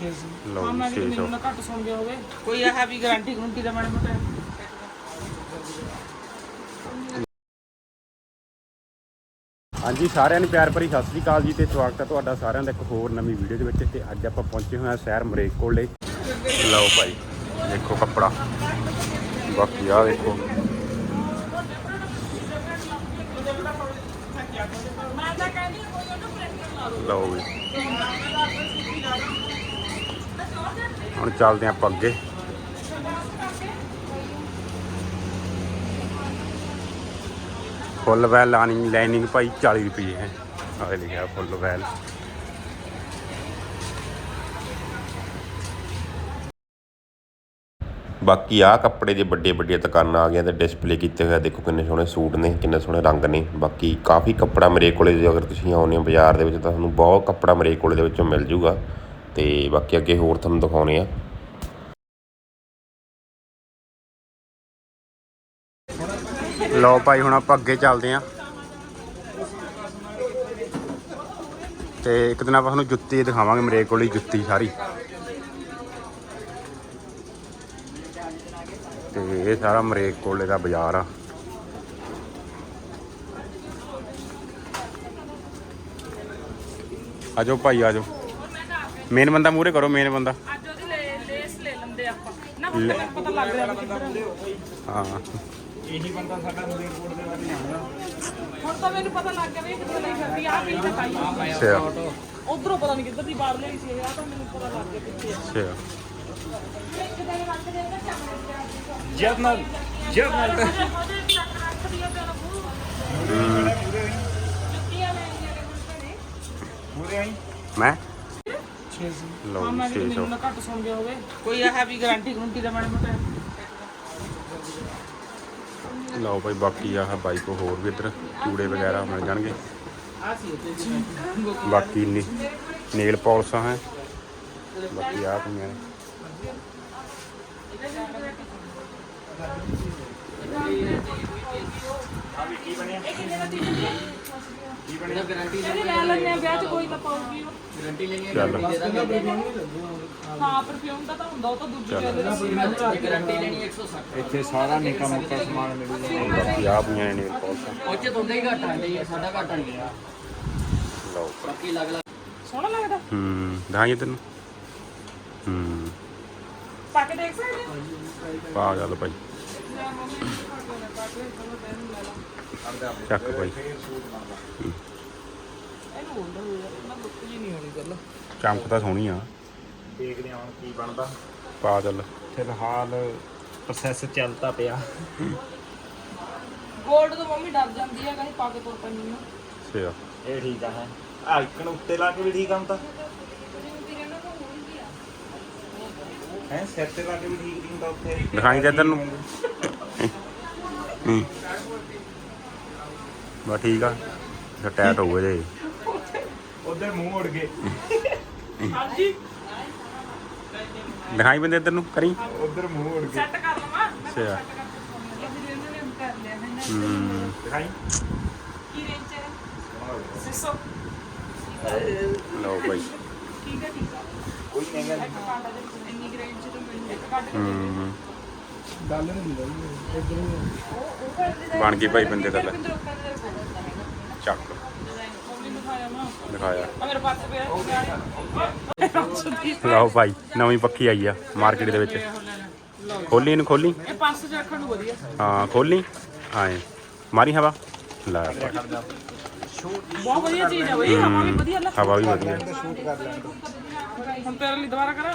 ਲਓ ਹਾਂ ਮੈਂ ਵੀ 600 ਮੈਨੂੰ ਨਾ ਘੱਟ ਸੁਣ ਗਿਆ ਹੋਵੇ ਕੋਈ ਇਹ ਵੀ ਗਾਰੰਟੀ ਗਰੰਟੀ ਦਾ ਮਾੜਾ ਮੋਟਾ। ਹਾਂਜੀ ਸਾਰਿਆਂ ਨੂੰ ਪਿਆਰ ਭਰੀ ਸਤਿ ਸ੍ਰੀ ਅਕਾਲ ਜੀ ਤੇ ਸਵਾਗਤ ਹੈ ਤੁਹਾਡਾ ਸਾਰਿਆਂ ਦਾ ਇੱਕ ਹੋਰ ਨਵੀਂ ਵੀਡੀਓ ਦੇ ਵਿੱਚ ਤੇ ਅੱਜ ਆਪਾਂ ਪਹੁੰਚੇ ਹੋਏ ਹਾਂ ਸ਼ਹਿਰ ਮਰੇਕ ਕੋਲੇ। ਲਓ ਭਾਈ ਦੇਖੋ ਕੱਪੜਾ। ਬਾਕੀ ਆ ਦੇਖੋ। ਲਓ ਵੀ। ਹੁਣ ਚੱਲਦੇ ਆਪਾਂ ਅੱਗੇ। ਫੁੱਲ ਵੈਲ ਲਾਈਨਿੰਗ ਲਾਈਨਿੰਗ ਭਾਈ 40 ਰੁਪਏ ਹੈ। ਆਹ ਲਿਖਿਆ ਫੁੱਲ ਵੈਲ। ਬਾਕੀ ਆ ਕੱਪੜੇ ਦੇ ਵੱਡੇ ਵੱਡੀਆਂ ਦੁਕਾਨਾਂ ਆ ਗਈਆਂ ਤੇ ਡਿਸਪਲੇ ਕੀਤੇ ਹੋਏ ਦੇਖੋ ਕਿੰਨੇ ਸੋਹਣੇ ਸੂਟ ਨੇ, ਕਿੰਨੇ ਸੋਹਣੇ ਰੰਗ ਨੇ। ਬਾਕੀ ਕਾਫੀ ਕੱਪੜਾ ਮੇਰੇ ਕੋਲੇ ਜੇ ਅਗਰ ਤੁਸੀਂ ਆਉਂਦੇ ਹੋ ਬਾਜ਼ਾਰ ਦੇ ਵਿੱਚ ਤਾਂ ਤੁਹਾਨੂੰ ਬਹੁਤ ਕੱਪੜਾ ਮੇਰੇ ਕੋਲੇ ਦੇ ਵਿੱਚੋਂ ਮਿਲ ਜੂਗਾ। ਤੇ ਬਾਕੀ ਅੱਗੇ ਹੋਰ ਤੁਹਾਨੂੰ ਦਿਖਾਉਣੇ ਆ। ਲਓ ਭਾਈ, ਹੁਣ ਆਪਾਂ ਅੱਗੇ ਚੱਲਦੇ ਆਂ। ਤੇ ਇੱਕ ਦਿਨ ਆਪਾਂ ਤੁਹਾਨੂੰ ਜੁੱਤੀ ਦਿਖਾਵਾਂਗੇ, ਮੇਰੇ ਕੋਲ ਹੀ ਜੁੱਤੀ ਸਾਰੀ। ਤੇ ਇਹ ਸਾਰਾ ਮਰੇਕ ਕੋਲੇ ਦਾ ਬਾਜ਼ਾਰ ਆ। ਆਜੋ ਭਾਈ ਆਜੋ ਮੇਨ ਬੰਦਾ ਮੂਹਰੇ ਕਰੋ ਮੇਨ ਬੰਦਾ। ਅੱਜ ਉਹਦੀ ਲੈ- ਲੇਸ ਲੈ ਲੈਂਦੇ ਆਪਾਂ। ਨਾ ਹੁਣ ਤਾਂ ਪਤਾ ਲੱਗ ਰਿਹਾ ਵੀ ਕਿੱਧਰ ਹਾਂ। ਹੁਣ ਤਾਂ ਮੈਨੂੰ ਪਤਾ ਲੱਗ ਗਿਆ ਵੀ ਇਹ ਕਿੱਥੇ ਲਈ ਫਿਰਦੀ ਆ ਵੀ ਇੱਥੇ ਪਾਈ ਅੱਛਾ। ਉਧਰੋਂ ਪਤਾ ਨਹੀਂ ਕਿੱਧਰ ਦੀ ਬਾਹਰ ਲਈ ਸੀ ਇਹ ਆ ਤਾਂ ਮੈਨੂੰ ਪਤਾ ਲੱਗ ਗਿਆ ਕਿੱਥੇ ਆ। ਅੱਛਾ। General general. ਮੈਂ? ਹਾਂ ਲਓ ਮੈਂ ਵੀ 600 ਮੈਨੂੰ ਨਾ ਘੱਟ ਸੁਣ ਗਿਆ ਹੋਵੇ। ਕੋਈ ਇਹ ਵੀ ਗਾਰੰਟੀ ਗਰੰਟੀ ਦਾ ਮਾੜਾ ਮੋਟਾ। ਲਓ ਭਾਈ ਬਾਕੀ ਆਹ ਬਾਈ ਕੋ ਹੋਰ ਵੀ ਇੱਧਰ ਚੂੜੇ ਵਗੈਰਾ ਮਿਲ ਜਾਣਗੇ। ਬਾਕੀ ਨੀ ਨੇਲ ਪਾਲਿਸ਼ਾਂ ਹੈ। ਬਾਕੀ ਆ ਪਈਆਂ ਨੇ। ਇਹਦੀ ਲੈ ਲੈਣੇ ਵਿਆਹ 'ਚ ਕੋਈ ਨਾ ਪਾਉਗੀ ਚੱਲ। ਹਾਂ ਪਰਫਿਊਮ ਦਾ ਤਾਂ ਹੁੰਦਾ ਉਹ ਤਾਂ ਦੂਜੀ ਗੱਲ ਦਾ ਸੀ ਇੱਥੇ ਸਾਰਾ ਨਿੱਕਾ ਮੋਟਾ ਸਮਾਨ ਮਿਲੂਗਾ ਬਾਕੀ ਆ। ਪਈਆਂ ਨੇ ਨੇਲ ਪਾਲਿਸ਼ਾਂ ਉੱਚ ਤੁੰਦੇ ਹੀ ਘੱਟ ਆ ਸਾਡਾ ਘੱਟ ਨਹੀਂ ਗਿਆ ਲਓ। ਬਾਕੀ ਅਲੱਗ ਅਲੱਗ। ਸੋਹਣਾ ਲੱਗਦਾ। ਹੂੰ ਦਿਖਾਈਏ ਤੈਨੂੰ। ਹੂੰ। ਪਾ ਕੇ ਦੇਖ ਸਕਦੇ ਹੋ? ਪਾ ਚੱਲ ਭਾਈ। ਚੱਕ ਭਾਈ ਇਹਨੂੰ ਹੁੰਦਾ ਹੋਇਆ ਨਾ ਲੁੱਕ ਜੀ ਨਹੀਂ ਹੋਣੀ ਗੱਲ ਚਮਕ ਤਾਂ ਸੋਹਣੀ ਆ। ਦੇਖਦੇ ਹਾਂ ਹੁਣ ਕੀ ਬਣਦਾ। ਪਾ ਚੱਲ। ਫਿਲਹਾਲ ਪ੍ਰੋਸੈਸ ਚੱਲਦਾ ਪਿਆ। ਗੋਲਡ ਤੋਂ ਮੰਮੀ ਡਰ ਜਾਂਦੀ ਆ ਕਹੀਂ ਪਾ ਕੇ ਤੁਰ ਪੈਣੀ ਨਾ ਅੱਛਾ ਇਹ ਠੀਕ ਆ ਹੈ। ਆ ਇੱਕ ਨੂੰ ਉੱਤੇ ਲਾ ਕੇ ਵੀ ਠੀਕ ਆ ਹੁਣ ਤਾਂ। ਹੈ ਸਿਰ ਤੇ ਲਾ ਕੇ ਵੀ ਠੀਕ ਨਹੀਂ ਹੁੰਦਾ ਉੱਥੇ ਦਿਖਾਈ ਤੇ ਇੱਧਰ ਨੂੰ। ਬਾ ਠੀਕ ਆ ਜੇ ਟੈਟ ਹੋਵੇ ਜੇ ਉਧਰ ਮੂੰਹ ਉੜ ਗਏ ਹਾਂਜੀ। ਦਿਖਾਈ ਬੰਦੇ ਇੱਧਰ ਨੂੰ ਕਰੀ। ਉਧਰ ਮੂੰਹ ਉੜ ਗਏ ਸੈੱਟ ਕਰ ਲਵਾਂ। ਅੱਛਾ। ਇਹਨਾਂ ਨੇ ਕਰ ਲਿਆ ਹੈ ਨਾ ਹੂੰ। ਦਿਖਾਈ। ਕੀ ਰੇਂਜ ਹੈ? 600 ਲਓ ਭਾਈ ਠੀਕ ਹੈ ਠੀਕ ਹੈ। ਕੋਈ ਨਹੀਂ ਦੇ ਇੰਨੀ ਰੇਂਜ ਚ ਤਾਂ ਮੈਨੂੰ ਇੱਕ ਕਾਂਡੇ ਹੂੰ। ਗੱਲ ਨਹੀਂ ਹੁੰਦਾ ਬਣ ਗਈ ਭਾਈ ਬੰਦੇ ਦਾ ਲੈ। ਚੱਕ ਦਿਖਾਇਆ ਪਾਸ ਲਓ ਭਾਈ ਨਵੀਂ ਪੱਖੀ ਆਈ ਆ ਮਾਰਕੀਟ ਦੇ ਵਿੱਚ। ਖੋਲੀ ਇਹਨੂੰ ਖੋਲੀ। ਇਹ 500 ਚ ਰੱਖਣ ਨੂੰ ਵਧੀਆ। ਹਾਂ ਖੋਲੀ। ਆਏ। ਮਾਰੀ ਹਵਾ। ਲੈ। ਬਹੁਤ ਵਧੀਆ ਚੀਜ਼ ਆ ਬਈ ਹਵਾ ਵੀ ਵਧੀਆ ਹਵਾ ਵੀ ਵਧੀਆ। ਹੁਣ ਤੇਰੇ ਲਈ ਦੁਬਾਰਾ ਕਰਾਂ?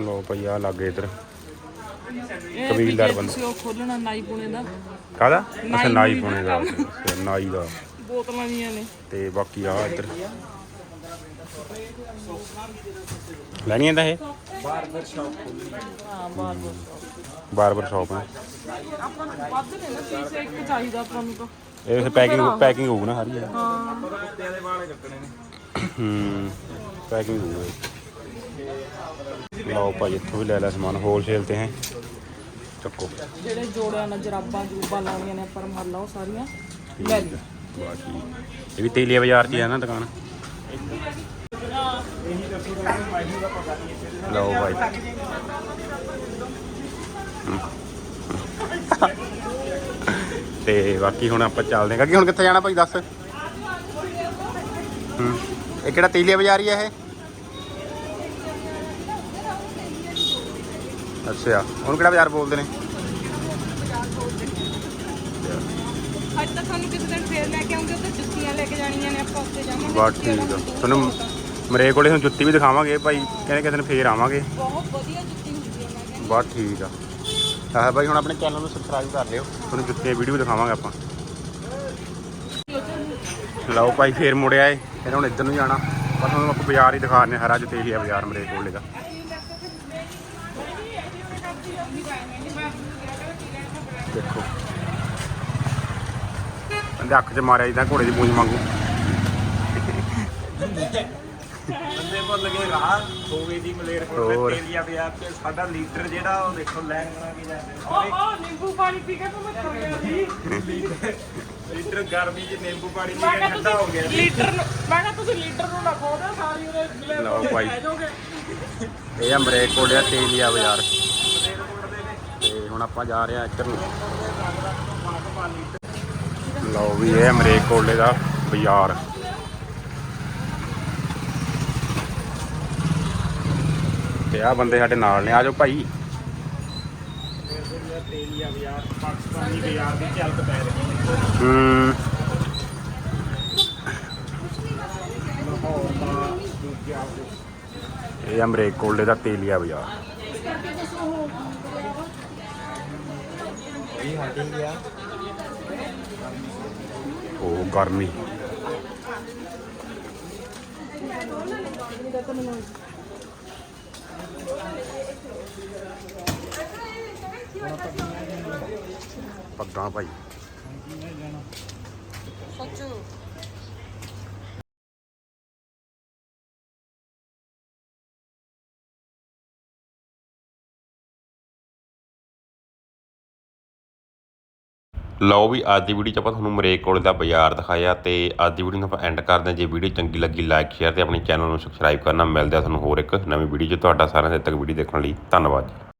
ਲਓ ਭਾਈ ਆ ਲੱਗੇ ਇਧਰ। ਕਬੀਲਦਾਰ ਬੰਦਾ। ਤੁਸੀਂ ਉਹ ਖੋਲਣਾ ਨਾਈ ਪੁਣੇ ਦਾ। ਕਾਦਾ ਅੱਛਾ ਨਾਈ ਪੁਣੇ ਦਾ ਨਾਈ ਦਾ। ਬੋਤਲਾਂ ਦੀਆਂ ਨੇ। ਤੇ ਬਾਕੀ ਆ ਇੱਧਰ। ਲੈਣੀ ਤਾਂ ਇਹ? ਬਾਰਬਰ ਸ਼ਾਪ ਹਾਂ ਬਾਰ ਬਾਰ ਬਾਰਬਰ ਸ਼ਾਪ ਹੈ ਆਪਾਂ ਨੂੰ ਵੱਧ ਨੇ ਨਾ ਪੀਸ ਇੱਕ ਚਾਹੀਦਾ ਆਪਾਂ ਨੂੰ ਤਾਂ। ਇਹ ਪੈਕਿੰਗ ਪੈਕਿੰਗ ਹੋਊ ਨਾ ਸਾਰੀ। ਹਾਂ। ਕੁੱਤਿਆਂ ਦੇ ਵਾਲੇ ਕੱਟਣੇ ਨੇ। ਹੂੰ ਪੈਕਿੰਗ ਹੋਊ। ਲਓ ਭਾਈ ਇੱਥੋਂ ਵੀ ਲੈ ਲੈ ਸਮਾਨ ਹੋਲਸੇਲ ਤੇ ਹੈ। ਚੱਕੋ। ਜਿਹੜੇ ਜੋੜਿਆਂ ਨਾਲ ਜਰਾਬਾਂ ਜੂਬਾਂ ਲਾਉਣੀਆਂ ਨੇ ਆਪਾਂ ਮੰਨ ਲਓ ਸਾਰੀਆਂ ਲੈ ਲਈ ਬਾਕੀ ਇਹ ਵੀ ਤੇਲੀਆ ਬਾਜ਼ਾਰ 'ਚ ਹੀ ਨਾ ਦੁਕਾਨ? ਲਓ ਭਾਈ। ਤੇ ਬਾਕੀ ਹੁਣ ਆਪਾਂ ਚੱਲਦੇ ਹਾਂ। ਕਿ ਹੁਣ ਕਿੱਥੇ ਜਾਣਾ ਭਾਈ ਦੱਸ? ਇਹ ਕਿਹੜਾ ਤੇਲੀਆ ਬਾਜ਼ਾਰ ਹੀ ਹੈ ਇਹ? ਅੱਛਾ। ਹੁਣ ਕਿਹੜਾ ਬਾਜ਼ਾਰ ਬੋਲਦੇ ਨੇ? ਅੱਜ ਤਾਂ ਸਾਨੂੰ ਕਿਸੇ ਦਿਨ ਫੇਰ ਲੈ ਕੇ ਆਉਂਗੇ ਉੱਥੇ ਜੁੱਤੀਆਂ ਲੈ ਕੇ ਜਾਣੀਆਂ ਨੇ ਆਪਾਂ ਉੱਥੇ ਜਾਵਾਂਗੇ ਠੀਕ ਆ। ਤੁਹਾਨੂੰ ਮਰੇ ਕੋਲੇ ਹੁਣ ਜੁੱਤੀ ਵੀ ਦਿਖਾਵਾਂਗੇ ਭਾਈ ਕਹਿੰਦੇ ਕਿਸੇ ਦਿਨ ਫੇਰ ਆਵਾਂਗੇ। ਬਹੁਤ ਵਧੀਆ ਜੁੱਤੀ ਹੁੰਦੀ ਹੈ ਮੈਂ ਕਹਿੰਦੀ ਬਸ ਠੀਕ ਆ। ਆਹ ਭਾਈ ਹੁਣ ਆਪਣੇ ਚੈਨਲ ਨੂੰ ਸਬਸਕ੍ਰਾਈਬ ਕਰ ਲਿਓ। ਤੁਹਾਨੂੰ ਜੁੱਤੀਆਂ ਵੀਡੀਓ ਦਿਖਾਵਾਂਗੇ ਆਪਾਂ। ਲਓ ਭਾਈ ਫੇਰ ਮੁੜਿਆ ਏ ਫਿਰ ਹੁਣ ਇੱਧਰ ਨੂੰ ਜਾਣਾ। ਪਰ ਤੁਹਾਨੂੰ ਆਪਾਂ ਬਾਜ਼ਾਰ ਹੀ ਦਿਖਾਣੇ ਹਰਾ ਜਤੇਲੀਆ ਬਾਜ਼ਾਰ ਮਰੇ ਕੋਲੇ ਦਾ। ਦੇਖੋ। ਕਹਿੰਦੇ ਅੱਖ 'ਚ ਮਾਰਿਆ ਜਿੱਦਾਂ ਘੋੜੇ ਦੀ ਪੂੰਛ ਵਾਂਗੂ ਬੰਦੇ ਭੁੱਲ ਗਏ ਰਾਹ ਹੋ ਦੀ ਮਲੇਰਕੋਟ ਹੋਰ। ਤੇ ਤੇਲੀਆ ਬਾਜ਼ਾਰ ਤੇ ਸਾਡਾ ਲੀਟਰ ਜਿਹੜਾ ਉਹ ਦੇਖੋ ਲੈਣ ਬਣਾ ਕੇ ਜਾਂਦੇ ਉਹ ਉਹ ਨਿੰਬੂ ਪਾਣੀ ਪੀ ਕੇ ਤਾਂ ਮੈਂ ਥੱਕ ਗਿਆ ਸੀ ਲੀਟਰ ਗਰਮੀ 'ਚ ਨਿੰਬੂ ਪਾਣੀ ਪੀ ਮੈਂ ਕੇ ਕਿਹਾ ਠੰਡਾ ਹੋ ਗਿਆ। ਤੁਸੀਂ ਲੀਟਰ ਨੂੰ ਮੈਂ ਕਿਹਾ ਤੁਸੀਂ ਲੀਟਰ ਨੂੰ ਨਾ ਖੋ ਦਿਓ ਸਾਰੀ ਉਹਦੇ ਲਓ ਭਾਈ। ਲੈ ਜਾਓਗੇ। ਇਹ ਆ ਮਰੇ ਕੋਲੇ ਆ ਤੇਲੀਆ ਬਾਜ਼ਾਰ। ਹੁਣ ਆਪਾਂ ਜਾ ਰਹੇ ਆ ਇੱਧਰ ਨੂੰ। ਲਓ ਵੀ ਇਹ ਮਰੇ ਕੋਲੇ ਦਾ ਬਾਜ਼ਾਰ। ਤੇ ਆ ਬੰਦੇ ਸਾਡੇ ਨਾਲ ਨੇ, ਆ ਜਾਓ ਭਾਈ। ਤੇਲੀਆ ਬਾਜ਼ਾਰ ਪਾਕਿਸਤਾਨੀ ਬਾਜ਼ਾਰ ਦੀ ਚੱਲ ਪੈ ਰਹੀ ਹੈ। ਇਹ ਆ ਕੋਲੇ ਦਾ ਤੇਲੀਆ ਬਾਜ਼ਾਰ। ਉਹ ਗਰਮੀ। ਪੱਗਾਂ ਭਾਈ। ਸੱਚੂ। ਲਓ ਵੀ ਅੱਜ ਦੀ ਵੀਡੀਓ 'ਚ ਆਪਾਂ ਤੁਹਾਨੂੰ ਮਰੇਕ ਕੋਲੇ ਦਾ ਬਾਜ਼ਾਰ ਦਿਖਾਇਆ ਤੇ ਅੱਜ ਦੀ ਵੀਡੀਓ ਨੂੰ ਆਪਾਂ ਐਂਡ ਕਰਦੇ ਹਾਂ। ਜੇ ਵੀਡੀਓ ਚੰਗੀ ਲੱਗੀ ਲਾਈਕ ਸ਼ੇਅਰ ਤੇ ਆਪਣੇ ਚੈਨਲ ਨੂੰ ਸਬਸਕ੍ਰਾਈਬ ਕਰਨਾ। ਮਿਲਦਾ ਆ ਤੁਹਾਨੂੰ ਹੋਰ ਇੱਕ ਨਵੀਂ ਵੀਡੀਓ 'ਚ। ਤੁਹਾਡਾ ਸਾਰਿਆਂ ਦੇ ਤੱਕ ਵੀਡੀਓ ਦੇਖਣ ਲਈ ਧੰਨਵਾਦ ਜੀ।